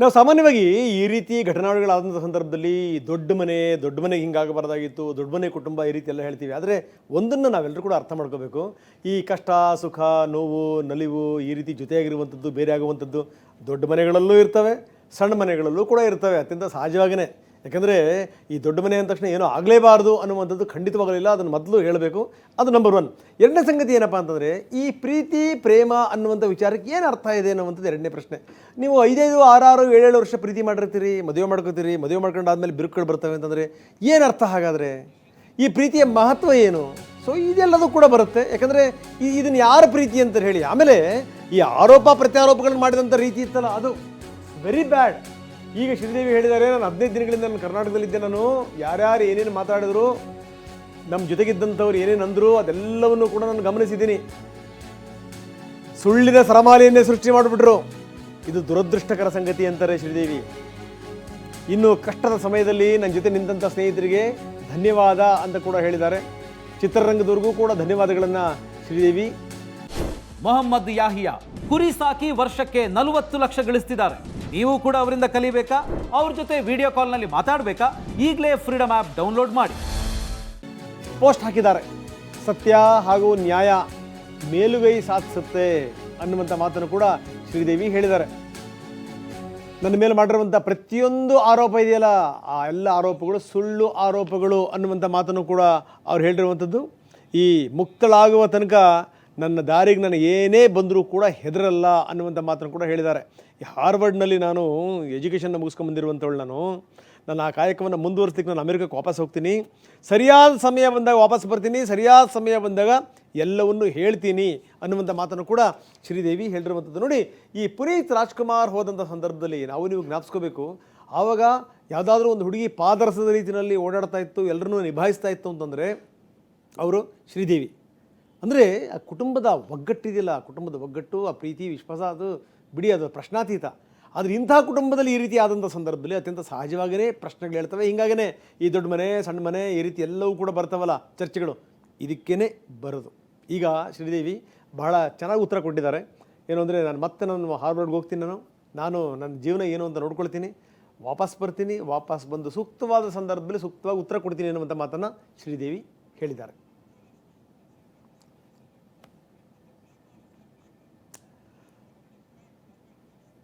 ನಾವು ಸಾಮಾನ್ಯವಾಗಿ ಈ ರೀತಿ ಘಟನಾವಳಿಗಳಾದಂಥ ಸಂದರ್ಭದಲ್ಲಿ ದೊಡ್ಡ ಮನೆ, ದೊಡ್ಡ ಮನೆಗೆ ಹಿಂಗಾಗಬಾರ್ದಾಗಿತ್ತು, ದೊಡ್ಡ ಮನೆ ಕುಟುಂಬ ಈ ರೀತಿ ಎಲ್ಲ ಹೇಳ್ತೀವಿ. ಆದರೆ ಒಂದನ್ನು ನಾವೆಲ್ಲರೂ ಕೂಡ ಅರ್ಥ ಮಾಡ್ಕೋಬೇಕು. ಈ ಕಷ್ಟ, ಸುಖ, ನೋವು, ನಲಿವು ಈ ರೀತಿ ಜೊತೆಯಾಗಿರುವಂಥದ್ದು ಬೇರೆ ಆಗುವಂಥದ್ದು ದೊಡ್ಡ ಮನೆಗಳಲ್ಲೂ ಇರ್ತವೆ, ಸಣ್ಣ ಮನೆಗಳಲ್ಲೂ ಕೂಡ ಇರ್ತವೆ. ಅತ್ಯಂತ ಸಹಜವಾಗಿಯೇ ಯಾಕಂದರೆ ಈ ದೊಡ್ಡ ಮನೆ ಅಂದ ತಕ್ಷಣ ಏನೋ ಆಗಲೇಬಾರ್ದು ಅನ್ನುವಂಥದ್ದು ಖಂಡಿತವಾಗಲಿಲ್ಲ. ಅದನ್ನು ಮೊದಲು ಹೇಳಬೇಕು. ಅದು ನಂಬರ್ ಒನ್ ಎರಡನೇ ಸಂಗತಿ ಏನಪ್ಪ ಅಂತಂದರೆ, ಈ ಪ್ರೀತಿ, ಪ್ರೇಮ ಅನ್ನುವಂಥ ವಿಚಾರಕ್ಕೆ ಏನು ಅರ್ಥ ಇದೆ ಅನ್ನುವಂಥದ್ದು ಎರಡನೇ ಪ್ರಶ್ನೆ. ನೀವು ಐದೈದು, ಆರಾರು, ಏಳೇಳು ವರ್ಷ ಪ್ರೀತಿ ಮಾಡಿರ್ತೀರಿ, ಮದುವೆ ಮಾಡ್ಕೋತೀರಿ, ಮದುವೆ ಮಾಡ್ಕೊಂಡಾದ್ಮೇಲೆ ಬಿರುಕುಗಳು ಬರ್ತವೆ ಅಂತಂದರೆ ಏನು ಅರ್ಥ ಹಾಗಾದರೆ? ಈ ಪ್ರೀತಿಯ ಮಹತ್ವ ಏನು? ಸೊ ಇದೆಲ್ಲದೂ ಕೂಡ ಬರುತ್ತೆ. ಯಾಕಂದರೆ ಇದನ್ನು ಯಾರ ಪ್ರೀತಿ ಅಂತ ಹೇಳಿ, ಆಮೇಲೆ ಈ ಆರೋಪ, ಪ್ರತ್ಯಾರೋಪಗಳನ್ನು ಮಾಡಿದಂಥ ರೀತಿ ಇತ್ತಲ್ಲ, ಅದು ವೆರಿ ಬ್ಯಾಡ್ ಈಗ ಶ್ರೀದೇವಿ ಹೇಳಿದ್ದಾರೆ ನಾನು ಹದಿನೈದು ದಿನಗಳಿಂದ ನಾನು ಕರ್ನಾಟಕದಲ್ಲಿದ್ದೆ, ನಾನು ಯಾರ್ಯಾರು ಏನೇನು ಮಾತಾಡಿದ್ರು, ನಮ್ಮ ಜೊತೆಗಿದ್ದಂಥವ್ರು ಏನೇನು ಅಂದರು, ಅದೆಲ್ಲವನ್ನು ಕೂಡ ನಾನು ಗಮನಿಸಿದ್ದೀನಿ. ಸುಳ್ಳಿನ ಸರಮಾಲೆಯನ್ನೇ ಸೃಷ್ಟಿ ಮಾಡಿಬಿಟ್ರು. ಇದು ದುರದೃಷ್ಟಕರ ಸಂಗತಿ ಅಂತಾರೆ ಶ್ರೀದೇವಿ ಇನ್ನು ಕಷ್ಟದ ಸಮಯದಲ್ಲಿ ನನ್ನ ಜೊತೆ ನಿಂತಹ ಸ್ನೇಹಿತರಿಗೆ ಧನ್ಯವಾದ ಅಂತ ಕೂಡ ಹೇಳಿದ್ದಾರೆ. ಚಿತ್ರರಂಗದವರೆಗೂ ಕೂಡ ಧನ್ಯವಾದಗಳನ್ನು ಶ್ರೀದೇವಿ ಮೊಹಮ್ಮದ್ ಯಾಹಿಯಾ ಕುರಿ ಸಾಕಿ ವರ್ಷಕ್ಕೆ ನಲವತ್ತು ಲಕ್ಷ ಗಳಿಸ್ತಿದ್ದಾರೆ. ನೀವು ಕೂಡ ಅವರಿಂದ ಕಲಿಬೇಕಾ? ಅವ್ರ ಜೊತೆ ವಿಡಿಯೋ ಕಾಲ್ನಲ್ಲಿ ಮಾತಾಡಬೇಕಾ? ಈಗಲೇ ಫ್ರೀಡಮ್ ಆ್ಯಪ್ ಡೌನ್ಲೋಡ್ ಮಾಡಿ. ಪೋಸ್ಟ್ ಹಾಕಿದ್ದಾರೆ. ಸತ್ಯ ಹಾಗೂ ನ್ಯಾಯ ಮೇಲುಗೈ ಸಾಧಿಸುತ್ತೆ ಅನ್ನುವಂಥ ಮಾತನ್ನು ಕೂಡ ಶ್ರೀದೇವಿ ಹೇಳಿದ್ದಾರೆ. ನನ್ನ ಮೇಲೆ ಮಾಡಿರುವಂಥ ಪ್ರತಿಯೊಂದು ಆರೋಪ ಇದೆಯಲ್ಲ, ಆ ಎಲ್ಲ ಆರೋಪಗಳು ಸುಳ್ಳು ಆರೋಪಗಳು ಅನ್ನುವಂಥ ಮಾತನ್ನು ಕೂಡ ಅವ್ರು ಹೇಳಿರುವಂಥದ್ದು ಈ ಮುಕ್ತಳಾಗುವ ತನಕ ನನ್ನ ದಾರಿಗೆ ನಾನು ಏನೇ ಬಂದರೂ ಕೂಡ ಹೆದರಲ್ಲ ಅನ್ನುವಂಥ ಮಾತನ್ನು ಕೂಡ ಹೇಳಿದ್ದಾರೆ. ಈ ಹಾರ್ವರ್ಡ್ನಲ್ಲಿ ನಾನು ಎಜುಕೇಷನ್ನ ಮುಗಿಸ್ಕೊಂಬಂದಿರುವಂಥವಳು ನಾನು. ನಾನು ಆ ಕಾಯಕವನ್ನು ಮುಂದುವರಿಸ್ಲಿಕ್ಕೆ ನಾನು ಅಮೆರಿಕಕ್ಕೆ ವಾಪಸ್ ಹೋಗ್ತೀನಿ. ಸರಿಯಾದ ಸಮಯ ಬಂದಾಗ ವಾಪಸ್ ಬರ್ತೀನಿ. ಸರಿಯಾದ ಸಮಯ ಬಂದಾಗ ಎಲ್ಲವನ್ನು ಹೇಳ್ತೀನಿ ಅನ್ನುವಂಥ ಮಾತನ್ನು ಕೂಡ ಶ್ರೀದೇವಿ ಹೇಳಿರುವಂಥದ್ದು ನೋಡಿ, ಈ ಪುನೀತ್ ರಾಜ್ಕುಮಾರ್ ಹೋದಂಥ ಸಂದರ್ಭದಲ್ಲಿ ನಾವು ನೀವು ಜ್ಞಾಪಿಸ್ಕೋಬೇಕು. ಆವಾಗ ಯಾವುದಾದ್ರೂ ಒಂದು ಹುಡುಗಿ ಪಾದರಸದ ರೀತಿಯಲ್ಲಿ ಓಡಾಡ್ತಾ ಇತ್ತು, ಎಲ್ಲರನ್ನೂ ನಿಭಾಯಿಸ್ತಾ ಇತ್ತು ಅಂತಂದರೆ ಅವರು ಶ್ರೀದೇವಿ. ಅಂದರೆ ಆ ಕುಟುಂಬದ ಒಗ್ಗಟ್ಟಿದೆಯಲ್ಲ, ಆ ಕುಟುಂಬದ ಒಗ್ಗಟ್ಟು, ಆ ಪ್ರೀತಿ, ವಿಶ್ವಾಸ, ಅದು ಬಿಡಿ, ಅದು ಪ್ರಶ್ನಾತೀತ. ಆದರೆ ಇಂಥ ಕುಟುಂಬದಲ್ಲಿ ಈ ರೀತಿ ಆದಂಥ ಸಂದರ್ಭದಲ್ಲಿ ಅತ್ಯಂತ ಸಹಜವಾಗಿಯೇ ಪ್ರಶ್ನೆಗಳು ಹೇಳ್ತವೆ. ಹಿಂಗಾಗೇ ಈ ದೊಡ್ಡ ಮನೆ, ಸಣ್ಣ ಮನೆ, ಈ ರೀತಿ ಎಲ್ಲವೂ ಕೂಡ ಬರ್ತವಲ್ಲ ಚರ್ಚೆಗಳು. ಇದಕ್ಕೇ ಬರೋದು. ಈಗ ಶ್ರೀದೇವಿ ಬಹಳ ಚೆನ್ನಾಗಿ ಉತ್ತರ ಕೊಟ್ಟಿದ್ದಾರೆ. ಏನು ಅಂದರೆ ನಾನು ಮತ್ತೆ ನಾನು ಹಾರ್ವರ್ಡ್ಗೆ ಹೋಗ್ತೀನಿ ನಾನು. ನಾನು ನನ್ನ ಜೀವನ ಏನು ಅಂತ ನೋಡ್ಕೊಳ್ತೀನಿ. ವಾಪಸ್ ಬರ್ತೀನಿ. ವಾಪಸ್ ಬಂದು ಸೂಕ್ತವಾದ ಸಂದರ್ಭದಲ್ಲಿ ಸೂಕ್ತವಾಗಿ ಉತ್ತರ ಕೊಡ್ತೀನಿ ಅನ್ನುವಂಥ ಮಾತನ್ನು ಶ್ರೀದೇವಿ ಹೇಳಿದ್ದಾರೆ.